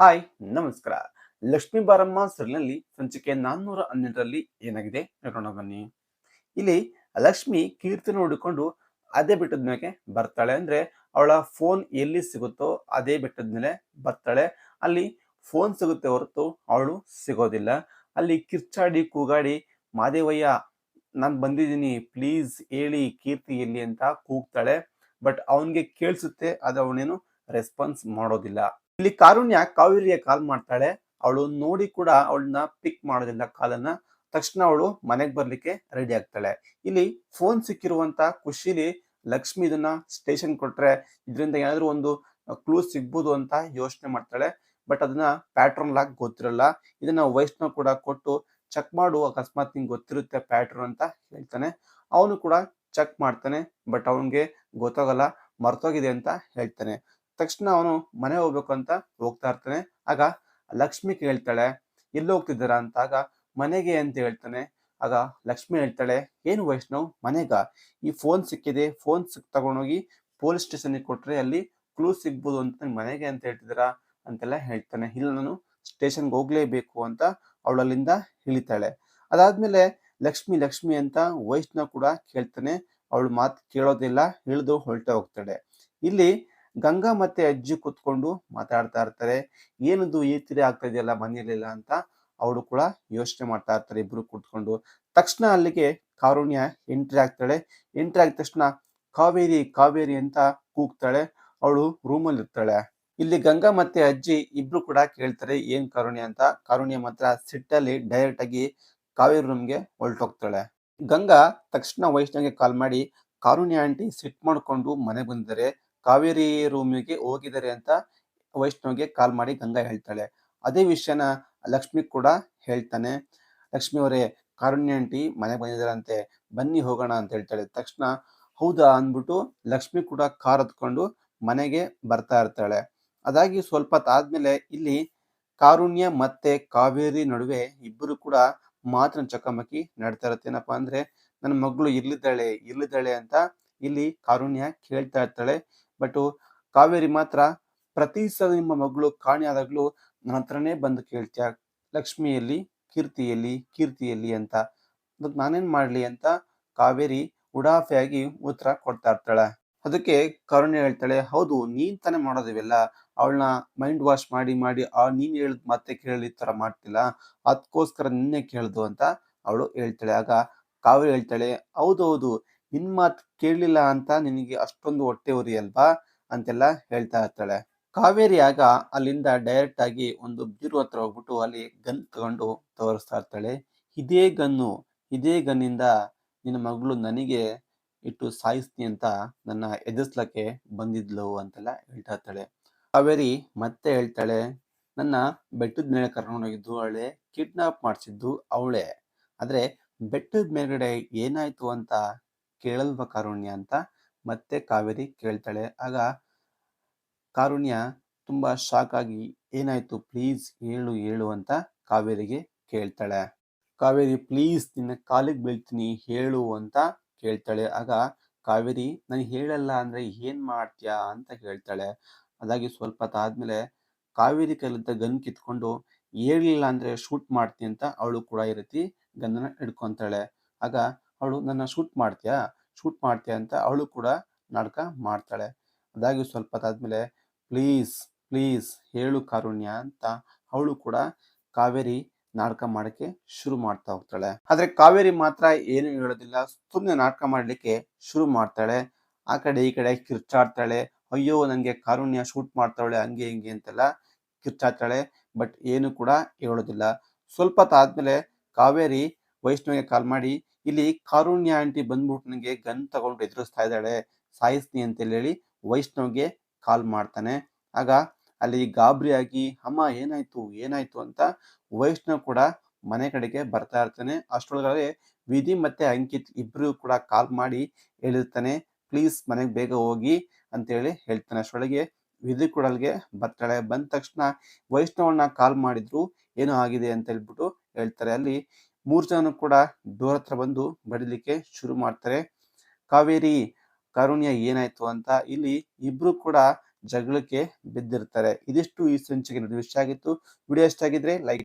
Hi, ನಮಸ್ಕಾರ. ಲಕ್ಷ್ಮೀ ಬಾರಮ್ಮ ಸರಿನಲ್ಲಿ ಸಂಚಿಕೆ ನಾನ್ನೂರ ಹನ್ನೆರಡರಲ್ಲಿ ಏನಾಗಿದೆ? ನೋಡೋಣ ಬನ್ನಿ. ಇಲ್ಲಿ ಲಕ್ಷ್ಮಿ ಕೀರ್ತಿ ನೋಡಿಕೊಂಡು ಅದೇ ಬೆಟ್ಟದ ಮೇಲೆ ಬರ್ತಾಳೆ. ಅಂದ್ರೆ ಅವಳ ಫೋನ್ ಎಲ್ಲಿ ಸಿಗುತ್ತೋ ಅದೇ ಬೆಟ್ಟದ ಮೇಲೆ ಬರ್ತಾಳೆ. ಅಲ್ಲಿ ಫೋನ್ ಸಿಗುತ್ತೆ ಹೊರತು ಅವಳು ಸಿಗೋದಿಲ್ಲ. ಅಲ್ಲಿ ಕಿರ್ಚಾಡಿ, ಕೂಗಾಡಿ, ಮಾದೇವಯ್ಯ, ನಾನು ಬಂದಿದ್ದೀನಿ ಪ್ಲೀಸ್ ಹೇಳಿ ಕೀರ್ತಿ ಎಲ್ಲಿ ಅಂತ ಕೂಗ್ತಾಳೆ. ಬಟ್ ಅವನಿಗೆ ಕೇಳಿಸುತ್ತೆ, ಅದು ಅವನೇನು ರೆಸ್ಪಾನ್ಸ್ ಮಾಡೋದಿಲ್ಲ. ಇಲ್ಲಿ ಕಾರುಣ್ಯ ಕಾವೇರಿಯ ಕಾಲ್ ಮಾಡ್ತಾಳೆ. ಅವಳು ನೋಡಿ ಕೂಡ ಅವಳನ್ನ ಪಿಕ್ ಮಾಡೋದಿಲ್ಲ ಕಾಲನ್ನ ತಕ್ಷಣ ಅವಳು ಮನೆಗೆ ಬರ್ಲಿಕ್ಕೆ ರೆಡಿ ಆಗ್ತಾಳೆ. ಇಲ್ಲಿ ಫೋನ್ ಸಿಕ್ಕಿರುವಂತ ಖುಷಿಲಿ ಲಕ್ಷ್ಮಿ ಇದನ್ನ ಸ್ಟೇಷನ್ ಕೊಟ್ರೆ ಇದರಿಂದ ಏನಾದ್ರೂ ಒಂದು ಕ್ಲೂ ಸಿಗ್ಬೋದು ಅಂತ ಯೋಚನೆ ಮಾಡ್ತಾಳೆ. ಬಟ್ ಅದನ್ನ ಪ್ಯಾಟ್ರನ್ ಲಾಕ್ ಗೊತ್ತಿರಲ್ಲ. ಇದನ್ನ ವೈಷ್ಣವ್ ಕೂಡ ಕೊಟ್ಟು ಚೆಕ್ ಮಾಡು, ಅಕಸ್ಮಾತ್ ನಿಂಗೆ ಗೊತ್ತಿರುತ್ತೆ ಪ್ಯಾಟ್ರನ್ ಅಂತ ಹೇಳ್ತಾನೆ. ಅವನು ಕೂಡ ಚೆಕ್ ಮಾಡ್ತಾನೆ ಬಟ್ ಅವನಿಗೆ ಗೊತ್ತಾಗಲ್ಲ, ಮರ್ತೋಗಿದೆ ಅಂತ ಹೇಳ್ತಾನೆ. ತಕ್ಷಣ ಅವನು ಮನೆ ಹೋಗ್ಬೇಕು ಅಂತ ಹೋಗ್ತಾ ಇರ್ತಾನೆ. ಆಗ ಲಕ್ಷ್ಮಿ ಕೇಳ್ತಾಳೆ, ಎಲ್ಲಿ ಹೋಗ್ತಿದ್ದೀರಾ? ಅಂತ ಆಗ ಮನೆಗೆ ಅಂತ ಹೇಳ್ತಾನೆ. ಆಗ ಲಕ್ಷ್ಮಿ ಹೇಳ್ತಾಳೆ, ಏನು ವೈಷ್ಣವ್, ಮನೆಗ? ಈ ಫೋನ್ ಸಿಕ್ಕಿದೆ ಫೋನ್ ಸಿಕ್, ತಗೊಂಡೋಗಿ ಪೊಲೀಸ್ ಸ್ಟೇಷನ್ಗೆ ಕೊಟ್ರೆ ಅಲ್ಲಿ ಕ್ಲೂ ಸಿಗ್ಬೋದು ಅಂತ ನಂಗ್ ಮನೆಗೆ ಅಂತ ಹೇಳ್ತಿದ್ದೀರಾ? ಅಂತೆಲ್ಲ ಹೇಳ್ತಾನೆ. ಇಲ್ಲ, ನಾನು ಸ್ಟೇಷನ್ಗೆ ಹೋಗ್ಲೇಬೇಕು ಅಂತ ಅವಳಲ್ಲಿಂದ ಹೇಳಿತಾಳೆ ಅದಾದ್ಮೇಲೆ ಲಕ್ಷ್ಮಿ ಲಕ್ಷ್ಮಿ ಅಂತ ವೈಷ್ಣವ್ ಕೂಡ ಕೇಳ್ತಾನೆ. ಅವಳು ಮಾತು ಕೇಳೋದಿಲ್ಲ, ಇಳಿದು ಹೊರಟೆ ಹೋಗ್ತಾಳೆ. ಇಲ್ಲಿ ಗಂಗಾ ಮತ್ತೆ ಅಜ್ಜಿ ಕುತ್ಕೊಂಡು ಮಾತಾಡ್ತಾ ಇರ್ತಾರೆ. ಏನದು ಈ ಆಗ್ತಾ ಇದೆಯಲ್ಲ ಮನೆಯಲ್ಲಿಲ್ಲ? ಅಂತ ಅವಳು ಕೂಡ ಯೋಚನೆ ಮಾಡ್ತಾ ಇರ್ತಾರೆ ಇಬ್ರು ಕುತ್ಕೊಂಡು. ತಕ್ಷಣ ಅಲ್ಲಿಗೆ ಕಾರುಣ್ಯ ಎಂಟ್ರಿ ಆಗ್ತಾಳೆ. ಎಂಟ್ರಿ ಆಗಿದ ತಕ್ಷಣ ಕಾವೇರಿ ಕಾವೇರಿ ಅಂತ ಕೂಗ್ತಾಳೆ. ಅವಳು ರೂಮಲ್ಲಿ ಇರ್ತಾಳೆ. ಇಲ್ಲಿ ಗಂಗಾ ಮತ್ತೆ ಅಜ್ಜಿ ಇಬ್ರು ಕೂಡ ಕೇಳ್ತಾರೆ, ಏನ್ ಕಾರುಣ್ಯ? ಅಂತ. ಕಾರುಣ್ಯ ಮಾತ್ರ ಸಿಟ್ಟಲ್ಲಿ ಡೈರೆಕ್ಟ್ ಆಗಿ ಕಾವೇರಿ ರೂಮ್ಗೆ ಹೊರಟೋಗ್ತಾಳೆ. ಗಂಗಾ ತಕ್ಷಣ ವೈಷ್ಣವ್ಗೆ ಕಾಲ್ ಮಾಡಿ, ಕಾರುಣ್ಯ ಆಂಟಿ ಸಿಟ್ ಮಾಡ್ಕೊಂಡು ಮನೆ ಬಂದಿದ್ದಾರೆ. ಕಾವೇರಿ ರೂಮಿಗೆ ಹೋಗಿದ್ದಾರೆ ಅಂತ ವೈಷ್ಣವ್ಗೆ ಕಾಲ್ ಮಾಡಿ ಗಂಗಾ ಹೇಳ್ತಾಳೆ. ಅದೇ ವಿಷಯನ ಲಕ್ಷ್ಮಿ ಕೂಡ ಹೇಳ್ತಾನೆ. ಲಕ್ಷ್ಮಿ ಅವರೇ, ಕಾರುಣ್ಯ ಆಂಟಿ ಮನೆಗೆ ಬಂದಿದ್ದಾರಂತೆ, ಬನ್ನಿ ಹೋಗೋಣ ಅಂತ ಹೇಳ್ತಾಳೆ. ತಕ್ಷಣ ಹೌದಾ ಅಂದ್ಬಿಟ್ಟು ಲಕ್ಷ್ಮಿ ಕೂಡ ಕಾರ್ ಹತ್ಕೊಂಡು ಮನೆಗೆ ಬರ್ತಾ ಇರ್ತಾಳೆ. ಅದಾಗಿ ಸ್ವಲ್ಪ ಆದ್ಮೇಲೆ ಇಲ್ಲಿ ಕಾರುಣ್ಯ ಮತ್ತೆ ಕಾವೇರಿ ನಡುವೆ ಇಬ್ಬರು ಕೂಡ ಮಾತಿನ ಚಕಮಕಿ ನಡ್ತಾ ಇರುತ್ತೆ. ಏನಪ್ಪಾ ಅಂದ್ರೆ, ನನ್ನ ಮಗಳು ಇರ್ಲಿದ್ದಾಳೆ ಇರ್ಲಿದ್ದಾಳೆ ಅಂತ ಇಲ್ಲಿ ಕಾರುಣ್ಯ ಕೇಳ್ತಾ ಇರ್ತಾಳೆ. ಬಟ್ ಕಾವೇರಿ ಮಾತ್ರ ಪ್ರತಿ ಸಲ ನಿಮ್ಮ ಮಗಳು ಕಾಣೆಯಾದಾಗ್ಲೂ ನನ್ನ ಹತ್ರನೇ ಬಂದು ಕೇಳ್ತೀಯ, ಲಕ್ಷ್ಮಿಯಲ್ಲಿ, ಕೀರ್ತಿಯಲ್ಲಿ ಕೀರ್ತಿಯಲ್ಲಿ ಅಂತ. ಅದಕ್ಕೆ ನಾನೇನ್ ಮಾಡ್ಲಿ ಅಂತ ಕಾವೇರಿ ಉಡಾಫೆಯಾಗಿ ಉತ್ತರ ಕೊಡ್ತಾ ಇರ್ತಾಳೆ. ಅದಕ್ಕೆ ಕರುಣೆ ಹೇಳ್ತಾಳೆ, ಹೌದು, ನೀನ್ ತಾನೇ ಮಾಡೋದಿವೆಲ್ಲ? ಅವಳನ್ನ ಮೈಂಡ್ ವಾಶ್ ಮಾಡಿ ಮಾಡಿ, ಆ ನೀನ್ ಹೇಳಿದ್ ಮತ್ತೆ ಕೇಳಿ ತರ ಮಾಡ್ತಿಲ್ಲ. ಅದಕ್ಕೋಸ್ಕರ ನಿನ್ನೆ ಕೇಳ್ದು ಅಂತ ಅವಳು ಹೇಳ್ತಾಳೆ. ಆಗ ಕಾವೇರಿ ಹೇಳ್ತಾಳೆ ಹೌದೌದು ನಿನ್ ಮಾತು ಕೇಳಲಿಲ್ಲ ಅಂತ ನಿನಗೆ ಅಷ್ಟೊಂದು ಹೊಟ್ಟೆ ಉರಿ ಅಲ್ವಾ ಅಂತೆಲ್ಲ ಹೇಳ್ತಾ ಇರ್ತಾಳೆ. ಕಾವೇರಿ ಆಗ ಅಲ್ಲಿಂದ ಡೈರೆಕ್ಟ್ ಆಗಿ ಒಂದು ಬೀರು ಹತ್ರ ಹೋಗ್ಬಿಟ್ಟು ಅಲ್ಲಿ ಗನ್ ತಗೊಂಡು ತೋರಿಸ್ತಾ ಇರ್ತಾಳೆ. ಇದೇ ಗನ್ನು, ಇದೇ ಗನ್ನಿಂದ ನಿನ್ನ ಮಗಳು ನನಗೆ ಇಟ್ಟು ಸಾಯಿಸ್ತೀನಿ ಅಂತ ನನ್ನ ಎದುರಿಸ್ಲಕ್ಕೆ ಬಂದಿದ್ಲು ಅಂತೆಲ್ಲ ಹೇಳ್ತಾ ಇರ್ತಾಳೆ. ಕಾವೇರಿ ಮತ್ತೆ ಹೇಳ್ತಾಳೆ, ನನ್ನ ಬೆಟ್ಟದ ಮೇಲೆ ಕರ್ಕೊಂಡೋಗಿದ್ದು ಅವಳೆ ಕಿಡ್ನಾಪ್ ಮಾಡಿಸಿದ್ದು ಅವಳೆ. ಆದರೆ ಬೆಟ್ಟದ ಮೇಲ್ಗಡೆ ಏನಾಯ್ತು ಅಂತ ಕೇಳಲ್ವ ಕಾರುಣ್ಯ ಅಂತ ಮತ್ತೆ ಕಾವೇರಿ ಕೇಳ್ತಾಳೆ. ಆಗ ಕಾರುಣ್ಯ ತುಂಬಾ ಶಾಕ್ ಆಗಿ ಏನಾಯ್ತು ಪ್ಲೀಸ್ ಹೇಳು ಹೇಳು ಅಂತ ಕಾವೇರಿಗೆ ಕೇಳ್ತಾಳೆ. ಕಾವೇರಿ ಪ್ಲೀಸ್ ನಿನ್ನ ಕಾಲಿಗೆ ಬೀಳ್ತೀನಿ, ಹೇಳು ಅಂತ ಕೇಳ್ತಾಳೆ. ಆಗ ಕಾವೇರಿ ನಾನು ಹೇಳಲ್ಲ ಅಂದ್ರೆ ಏನು ಮಾಡ್ತೀಯಾ ಅಂತ ಕೇಳ್ತಾಳೆ ಅದಾಗಿ ಸ್ವಲ್ಪ ಆದಮೇಲೆ ಕಾವೇರಿ ಕೈಲಿದ್ದ ಗನ್ ಕಿತ್ಕೊಂಡು ಹೇಳಿಲ್ಲ ಅಂದ್ರೆ ಶೂಟ್ ಮಾಡ್ತೀನಿ ಅಂತ ಅವಳು ಕೂಡ ಈ ರೀತಿ ಗನ್ನನ್ನ ಹಿಡ್ಕೊಂತಾಳೆ. ಆಗ ಅವಳು ನನ್ನ ಶೂಟ್ ಮಾಡ್ತೀಯಾ? ಶೂಟ್ ಮಾಡ್ತೀಯಾ? ಅಂತ ಅವಳು ಕೂಡ ನಾಟಕ ಮಾಡ್ತಾಳೆ. ಅದಾಗಿ ಸ್ವಲ್ಪ ಹೊತ್ತಾದ್ಮೇಲೆ ಪ್ಲೀಸ್ ಪ್ಲೀಸ್ ಹೇಳು ಕಾರುಣ್ಯ ಅಂತ ಅವಳು ಕೂಡ ಕಾವೇರಿ ನಾಟಕ ಮಾಡಕ್ಕೆ ಶುರು ಮಾಡ್ತಾ ಹೋಗ್ತಾಳೆ. ಆದ್ರೆ ಕಾವೇರಿ ಮಾತ್ರ ಏನು ಹೇಳೋದಿಲ್ಲ ಸುಮ್ಮನೆ ನಾಟಕ ಮಾಡಲಿಕ್ಕೆ ಶುರು ಮಾಡ್ತಾಳೆ. ಆ ಕಡೆ ಈ ಕಡೆ ಕಿರ್ಚಾಡ್ತಾಳೆ. ಅಯ್ಯೋ, ನನಗೆ ಕಾರುಣ್ಯ ಶೂಟ್ ಮಾಡ್ತಾಳೆ ಹಂಗೆ ಹಿಂಗೆ ಅಂತೆಲ್ಲ ಕಿರ್ಚಾಡ್ತಾಳೆ. ಬಟ್ ಏನು ಕೂಡ ಹೇಳೋದಿಲ್ಲ. ಸ್ವಲ್ಪ ಹೊತ್ತಾದ್ಮೇಲೆ ಕಾವೇರಿ ವೈಷ್ಣವಿಗೆ ಕಾಲ್ ಮಾಡಿ ಇಲ್ಲಿ ಕಾರುಣ್ಯ ಆಂಟಿ ಬಂದ್ಬಿಟ್ಟು ನನಗೆ ಗನ್ ತಗೊಂಡು ಎದುರಿಸ್ತಾ ಇದ್ದಾಳೆ. ಸಾಯಿಸ್ತೀನಿ ಅಂತ ಹೇಳಿ ವೈಷ್ಣವ್ಗೆ ಕಾಲ್ ಮಾಡ್ತಾನೆ. ಆಗ ಅಲ್ಲಿ ಗಾಬರಿಯಾಗಿ ಅಮ್ಮ, ಏನಾಯ್ತು? ಏನಾಯ್ತು? ಅಂತ ವೈಷ್ಣವ್ ಕೂಡ ಮನೆ ಕಡೆಗೆ ಬರ್ತಾ ಇರ್ತಾನೆ. ಅಷ್ಟರೊಳಗಡೆ ವಿಧಿ ಮತ್ತೆ ಅಂಕಿತ್ ಇಬ್ರು ಕೂಡ ಕಾಲ್ ಮಾಡಿ ಹೇಳಿರ್ತಾನೆ. ಪ್ಲೀಸ್ ಮನೆಗೆ ಬೇಗ ಹೋಗಿ ಅಂತೇಳಿ ಹೇಳ್ತಾನೆ. ಅಷ್ಟೊಳಗೆ ವಿಧಿ ಕೂಡ ಅಲ್ಲಿಗೆ ಬರ್ತಾಳೆ. ಬಂದ ತಕ್ಷಣ ವೈಷ್ಣವನ್ನ ಕಾಲ್ ಮಾಡಿದ್ರು, ಏನೋ ಆಗಿದೆ? ಅಂತ ಹೇಳ್ಬಿಟ್ಟು ಹೇಳ್ತಾರೆ. ಅಲ್ಲಿ ಮೂರ್ ಜನ ಕೂಡ ಡೋರ್ ಹತ್ರ ಬಂದು ಬಡಿಲಿಕ್ಕೆ ಶುರು ಮಾಡ್ತಾರೆ. ಕಾವೇರಿ, ಕಾರುಣ್ಯ ಏನಾಯ್ತು ಅಂತ ಇಲ್ಲಿ ಇಬ್ರು ಕೂಡ ಜಗಳಕ್ಕೆ ಬಿದ್ದಿರ್ತಾರೆ. ಇದಿಷ್ಟು ಈ ಸಂಚಿಕೆ ವಿಷಯ ಆಗಿತ್ತು. ವಿಡಿಯೋ ಇಷ್ಟ ಆಗಿದ್ರೆ ಲೈಕ್